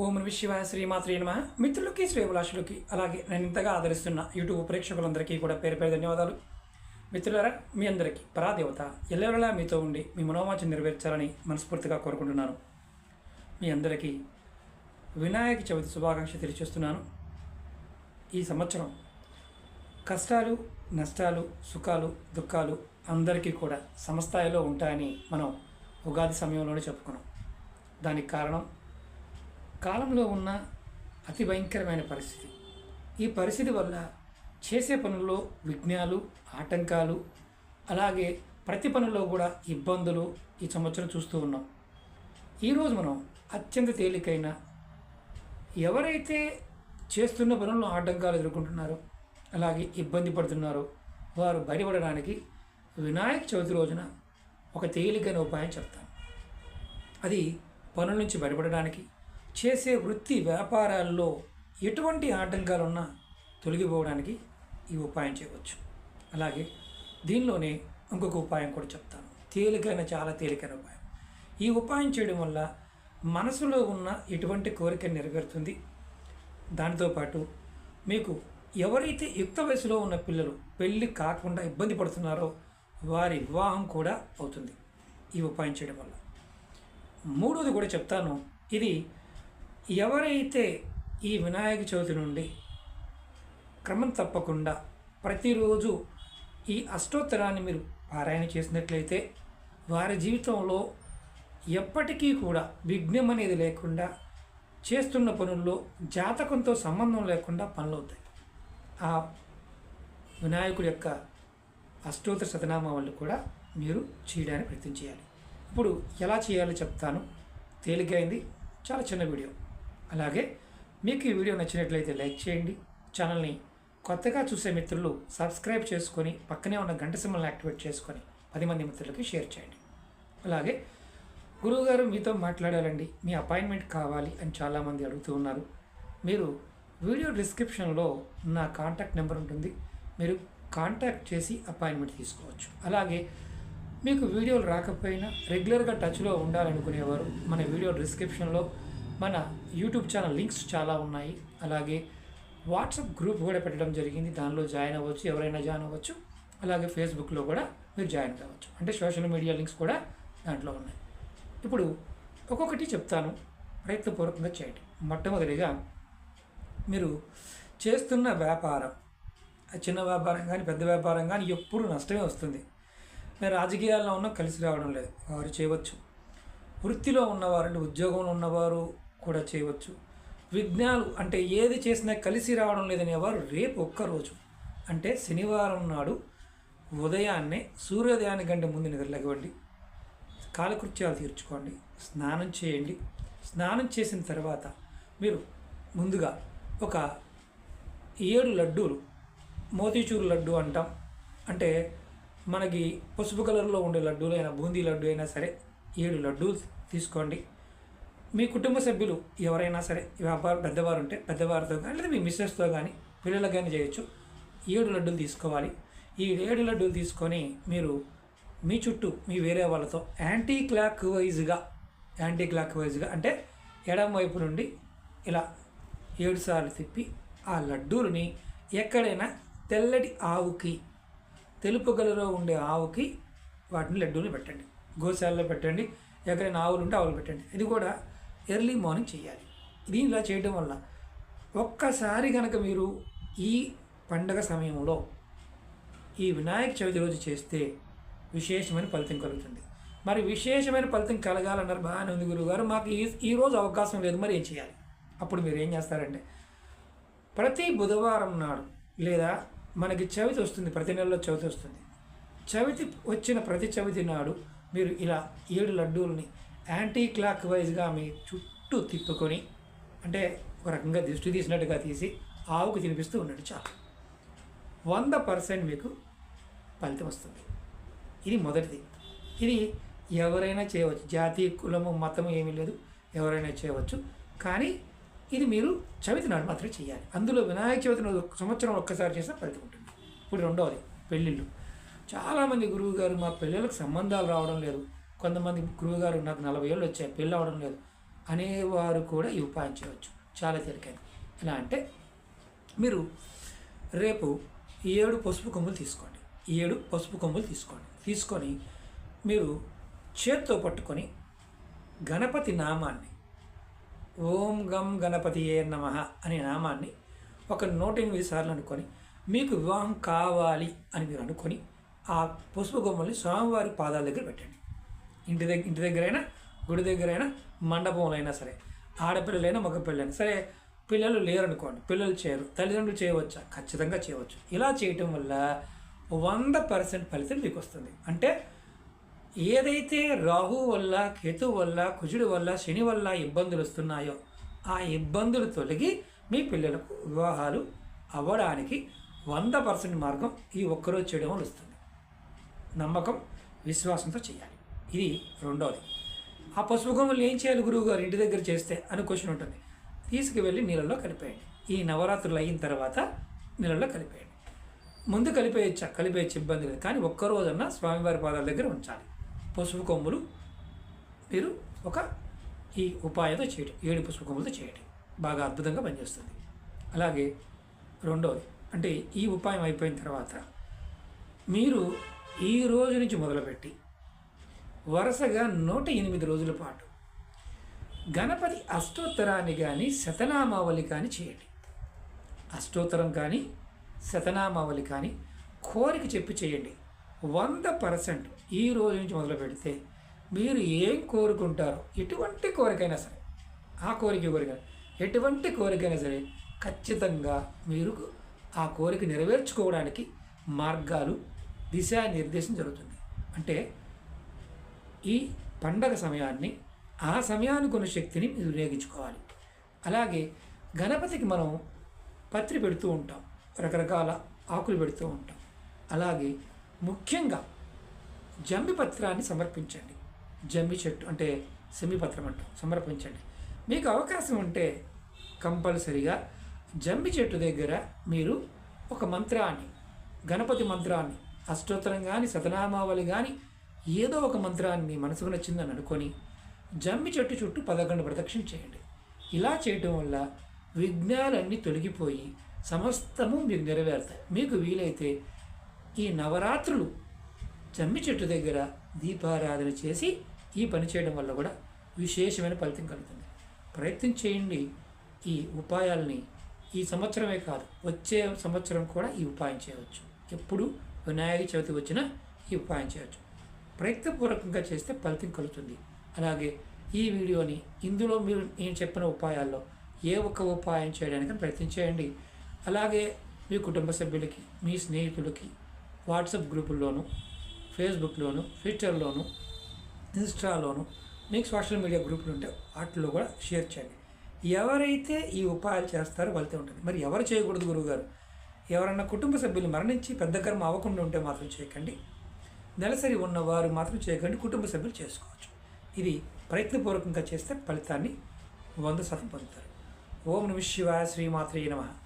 ఓం నమ శివాయ శ్రీమాత్రి నమ. మిత్రులకి శ్రేభిలాషులకి అలాగే నేను ఇంతగా ఆదరిస్తున్న యూట్యూబ్ ప్రేక్షకులందరికీ కూడా పేరు పేరు ధన్యవాదాలు. మిత్రులారా మీ అందరికీ పరాదేవత ఎల్లవెలా మీతో ఉండి మీ మనోవాంఛ నెరవేర్చాలని మనస్ఫూర్తిగా కోరుకుంటున్నాను. మీ అందరికీ వినాయక చవితి శుభాకాంక్ష తెలియచేస్తున్నాను ఈ సంవత్సరం కష్టాలు నష్టాలు సుఖాలు దుఃఖాలు అందరికీ కూడా సమస్థాయిలో ఉంటాయని మనం ఉగాది సమయంలోనే చెప్పుకున్నాం. దానికి కారణం కాలంలో ఉన్న అతి భయంకరమైన పరిస్థితి. ఈ పరిస్థితి వల్ల చేసే పనుల్లో విఘ్నాలు ఆటంకాలు అలాగే ప్రతి పనుల్లో కూడా ఇబ్బందులు ఈ సంవత్సరం చూస్తూ ఉన్నాం. ఈరోజు మనం అత్యంత తేలికైన ఎవరైతే చేస్తున్న పనుల్లో ఆటంకాలు ఎదుర్కొంటున్నారో అలాగే ఇబ్బంది పడుతున్నారో వారు బయటపడడానికి వినాయక చవితి రోజున ఒక తేలికైన ఉపాయం చెప్తాను. అది పనుల నుంచి బయటపడడానికి చేసే వృత్తి వ్యాపారాల్లో ఎటువంటి ఆటంకాలు ఉన్నా తొలగిపోవడానికి ఈ ఉపాయం చేయవచ్చు. అలాగే దీనిలోనే ఇంకొక ఉపాయం కూడా చెప్తాను. తేలికైన చాలా తేలికైన ఉపాయం. ఈ ఉపాయం చేయడం వల్ల మనసులో ఉన్న ఎటువంటి కోరిక నెరవేరుతుంది? దానితోపాటు మీకు ఎవరైతే యుక్త వయసులో ఉన్న పిల్లలు పెళ్ళి కాకుండా ఇబ్బంది పడుతున్నారో వారి వివాహం కూడా అవుతుంది ఈ ఉపాయం చేయడం వల్ల. మూడోది కూడా చెప్తాను. ఇది ఎవరైతే ఈ వినాయక చవితి నుండి క్రమం తప్పకుండా ప్రతిరోజు ఈ అష్టోత్తరాన్ని మీరు పారాయణ చేసినట్లయితే వారి జీవితంలో ఎప్పటికీ కూడా విఘ్నం అనేది లేకుండా చేస్తున్న పనుల్లో జాతకంతో సంబంధం లేకుండా పనులు అవుతాయి. ఆ వినాయకుడి యొక్క అష్టోత్తర శతనామావళి కూడా మీరు చేయడానికి ప్రయత్నం చేయాలి. ఇప్పుడు ఎలా చేయాలో చెప్తాను. తేలికైంది చాలా చిన్న వీడియో. అలాగే మీకు ఈ వీడియో నచ్చినట్లయితే లైక్ చేయండి. ఛానల్ని కొత్తగా చూసే మిత్రులు సబ్స్క్రైబ్ చేసుకొని పక్కనే ఉన్న గంట సింబల్ని యాక్టివేట్ చేసుకొని పది మంది మిత్రులకి షేర్ చేయండి. అలాగే గురువుగారు మీతో మాట్లాడాలండి. మీ అపాయింట్మెంట్ కావాలి అని చాలామంది అడుగుతూ ఉన్నారు. మీరు వీడియో డిస్క్రిప్షన్లో నా కాంటాక్ట్ నెంబర్ ఉంటుంది. మీరు కాంటాక్ట్ చేసి అపాయింట్మెంట్ తీసుకోవచ్చు. అలాగే మీకు వీడియోలు రాకపోయినా రెగ్యులర్గా టచ్లో ఉండాలనుకునేవారు మన వీడియో డిస్క్రిప్షన్లో మన యూట్యూబ్ ఛానల్ లింక్స్ చాలా ఉన్నాయి. అలాగే వాట్సాప్ గ్రూప్ కూడా పెట్టడం జరిగింది. దానిలో జాయిన్ అవ్వచ్చు ఎవరైనా జాయిన్ అవ్వచ్చు. అలాగే ఫేస్బుక్లో కూడా మీరు జాయిన్ కావచ్చు. అంటే సోషల్ మీడియా లింక్స్ కూడా దాంట్లో ఉన్నాయి. ఇప్పుడు ఒక్కొక్కటి చెప్తాను. ప్రయత్నపూర్వకంగా చేయండి. మొట్టమొదటిగా మీరు చేస్తున్న వ్యాపారం ఆ చిన్న వ్యాపారం కానీ పెద్ద వ్యాపారం కానీ ఎప్పుడు నష్టమే వస్తుంది. మీరు రాజకీయాల్లో ఉన్న కలిసి రావడం లేదు. వారు చేయవచ్చు. వృత్తిలో ఉన్నవారు అంటే ఉద్యోగంలో ఉన్నవారు కూడా చేయవచ్చు. విఘ్నాలు అంటే ఏది చేసినా కలిసి రావడం లేదనేవారు రేపు ఒక్కరోజు. అంటే శనివారం నాడు ఉదయాన్నే సూర్యోదయానికంటే ముందు నిద్రలేగవండి కాలకృత్యాలు తీర్చుకోండి. స్నానం చేయండి. స్నానం చేసిన తర్వాత మీరు ముందుగా ఒక ఏడు లడ్డూలు మోతీచూరు లడ్డు అంటాం. అంటే మనకి పసుపు కలర్లో ఉండే లడ్డూలు అయినా బూందీ లడ్డు అయినా సరే ఏడు లడ్డూలు తీసుకోండి. మీ కుటుంబ సభ్యులు ఎవరైనా సరే వ్యాపారం పెద్దవారు ఉంటే పెద్దవారితో కానీ లేదా మీ మిస్సెస్తో కానీ పిల్లలకు కానీ చేయొచ్చు. ఏడు లడ్డూలు తీసుకోవాలి. ఈ ఏడు లడ్డూలు తీసుకొని మీరు మీ చుట్టూ మీ వేరే వాళ్ళతో యాంటీ క్లాక్ వైజ్గా యాంటీ క్లాక్ వైజ్గా అంటే ఎడమ వైపు నుండి ఇలా ఏడు సార్లు తిప్పి ఆ లడ్డూలని ఎక్కడైనా తెల్లటి ఆవుకి తెలుపు కలర్లో ఉండే ఆవుకి వాటిని లడ్డూలు పెట్టండి. గోశాలలో పెట్టండి. ఎక్కడైనా ఆవులు ఉంటే ఆవులు పెట్టండి. ఇది కూడా ఎర్లీ మార్నింగ్ చేయాలి దీనిలా చేయడం వల్ల ఒక్కసారి కనుక మీరు ఈ పండగ సమయంలో ఈ వినాయక చవితి రోజు చేస్తే విశేషమైన ఫలితం కలుగుతుంది. మరి విశేషమైన ఫలితం కలగాలన్నారు బాగానే ఉంది గురుగారు మాకు ఈ ఈరోజు అవకాశం లేదు మరి ఏం చేయాలి? అప్పుడు మీరు ఏం చేస్తారంటే ప్రతి బుధవారం నాడు లేదా మనకి చవితి వస్తుంది ప్రతి నెలలో చవితి వస్తుంది. చవితి వచ్చిన ప్రతి చవితి నాడు మీరు ఇలా ఏడు లడ్డూలని యాంటీ క్లాక్ వైజ్గా మీ చుట్టూ తిప్పుకొని అంటే ఒక రకంగా దిష్టి తీసినట్టుగా తీసి ఆవుకు తినిపిస్తూ ఉన్నాడు చాలు. వంద పర్సెంట్ మీకు ఫలితం వస్తుంది. ఇది మొదటిది. ఇది ఎవరైనా చేయవచ్చు. జాతి కులము మతము ఏమీ లేదు. ఎవరైనా చేయవచ్చు. కానీ ఇది మీరు చవితి నాడు మాత్రమే చేయాలి. అందులో వినాయక చవితి ఒక సంవత్సరం ఒక్కసారి చేసినా ఫలితం ఉంటుంది. ఇప్పుడు రెండవది పెళ్ళిళ్ళు. చాలామంది గురువు గారు మా పిల్లలకు సంబంధాలు రావడం లేదు. కొంతమంది గురువు గారు నాకు నలభై ఏళ్ళు వచ్చాయి పెళ్ళి అవడం లేదు. అనేవారు కూడా ఈ ఉపాయం చేయవచ్చు. చాలా తేలికైంది ఎలా అంటే మీరు రేపు ఏడు పసుపు కొమ్ములు తీసుకోండి. ఏడు పసుపు కొమ్ములు తీసుకోండి. తీసుకొని మీరు చేత్తో పట్టుకొని గణపతి నామాన్ని ఓం గం గణపతి ఏ నమ అనే నామాన్ని ఒక నూట ఎనిమిది సార్లు అనుకొని మీకు వివాహం కావాలి అని మీరు అనుకొని ఆ పసుపు కొమ్మల్ని స్వామివారి పాదాల దగ్గర పెట్టండి. ఇంటి దగ్గర ఇంటి దగ్గరైనా గుడి దగ్గరైనా మండపంలో అయినా సరే ఆడపిల్లలైనా మగపిల్లలైనా సరే పిల్లలు లేరనుకోండి పిల్లలు చేయరు తల్లిదండ్రులు చేయవచ్చా? ఖచ్చితంగా చేయవచ్చు. ఇలా చేయటం వల్ల వంద పర్సెంట్ ఫలితం మీకు వస్తుంది అంటే ఏదైతే రాహు వల్ల కేతు వల్ల కుజుడు వల్ల శని వల్ల ఇబ్బందులు వస్తున్నాయో ఆ ఇబ్బందులు తొలగి మీ పిల్లలకు వివాహాలు అవ్వడానికి వంద పర్సెంట్ మార్గం ఈ ఒక్కరోజు చేయడం వల్ల వస్తుంది. నమ్మకం విశ్వాసంతో చేయాలి. ఇది రెండవది ఆ పసుపు కొమ్మలు ఏం చేయాలి గురువు గారు ఇంటి దగ్గర చేస్తే అని క్వశ్చన్ ఉంటుంది. తీసుకువెళ్ళి నీళ్ళలో కలిపేయండి. ఈ నవరాత్రులు అయిన తర్వాత నీళ్ళలో కలిపేయండి. ముందు కలిపేయచ్చా కలిపేయచ్చు ఇబ్బంది లేదు. కానీ ఒక్కరోజన్నా స్వామివారి పాదాల దగ్గర ఉంచాలి. పసుపు కొమ్ములు మీరు ఒక ఈ ఉపాయంతో చేయటం ఏడు పసుపు కొమ్ములతో చేయటం బాగా అద్భుతంగా పనిచేస్తుంది. అలాగే రెండవది అంటే ఈ ఉపాయం అయిపోయిన తర్వాత మీరు ఈ రోజు నుంచి మొదలుపెట్టి వరుసగా నూట ఎనిమిది రోజుల పాటు. గణపతి అష్టోత్తరాన్ని కానీ శతనామావళి కానీ చేయండి. అష్టోత్తరం కానీ శతనామావళి కానీ కోరిక చెప్పి చేయండి. వంద పర్సెంట్ ఈ రోజు నుంచి మొదలు పెడితే మీరు ఏం కోరుకుంటారో ఎటువంటి కోరికైనా సరే ఆ కోరిక కోరిక ఎటువంటి కోరికైనా సరే ఖచ్చితంగా మీరు ఆ కోరిక నెరవేర్చుకోవడానికి మార్గాలు దిశానిర్దేశం జరుగుతుంది. అంటే ఈ పండగ సమయాన్ని ఆ సమయానికి ఉన్న శక్తిని మీరు వినియోగించుకోవాలి అలాగే గణపతికి మనం పత్రి పెడుతూ ఉంటాం. రకరకాల ఆకులు పెడుతూ ఉంటాం. అలాగే ముఖ్యంగా జమ్మి పత్రాన్ని సమర్పించండి. జమ్మి చెట్టు అంటే సెమ్మి పత్రం అంటాం. సమర్పించండి. మీకు అవకాశం ఉంటే కంపల్సరిగా జమ్మి చెట్టు దగ్గర మీరు ఒక మంత్రాన్ని గణపతి మంత్రాన్ని అష్టోత్తరం కానీ సతనామావళి కానీ ఏదో ఒక మంత్రాన్ని మనసుకు నచ్చిందని అనుకొని జమ్మి చెట్టు చుట్టూ పదకొండు ప్రదక్షిణ చేయండి. ఇలా చేయటం వల్ల విఘ్నాలన్నీ తొలగిపోయి సమస్తము మీకు నెరవేరుతాయి. మీకు వీలైతే ఈ నవరాత్రులు జమ్మి చెట్టు దగ్గర దీపారాధన చేసి ఈ పని చేయడం వల్ల కూడా విశేషమైన ఫలితం కలుగుతుంది. ప్రయత్నం చేయండి. ఈ ఉపాయాల్ని ఈ సంవత్సరమే కాదు వచ్చే సంవత్సరం కూడా ఈ ఉపాయం చేయవచ్చు. ఎప్పుడు వినాయక చవితి వచ్చినా ఈ ఉపాయం చేయవచ్చు. ప్రయత్నపూర్వకంగా చేస్తే ఫలితం కలుగుతుంది. అలాగే ఈ వీడియోని ఇందులో మీరు నేను చెప్పిన ఉపాయాల్లో ఏ ఒక్క ఉపాయం చేయడానికి ప్రయత్నం చేయండి. అలాగే మీ కుటుంబ సభ్యులకి మీ స్నేహితులకి వాట్సాప్ గ్రూపుల్లోనూ ఫేస్బుక్లోను ట్విట్టర్లోను ఇన్స్టాలోను మీకు సోషల్ మీడియా గ్రూపులు ఉంటే వాటిలో కూడా షేర్ చేయండి. ఎవరైతే ఈ ఉపాయాలు చేస్తారో వాళ్ళతో ఉంటుంది. మరి ఎవరు చేయకూడదు గురువుగారు? ఎవరన్నా కుటుంబ సభ్యులు మరణించి పెద్ద కర్మ అవ్వకుండా ఉంటే మాత్రం చేయకండి. నెలసరి ఉన్నవారు మాత్రం చేయకండి కుటుంబ సభ్యులు చేసుకోవచ్చు. ఇది ప్రయత్నపూర్వకంగా చేస్తే ఫలితాన్ని వంద శాతం పొందుతారు. ఓం నమ శివాయ శ్రీమాత్రే నమః.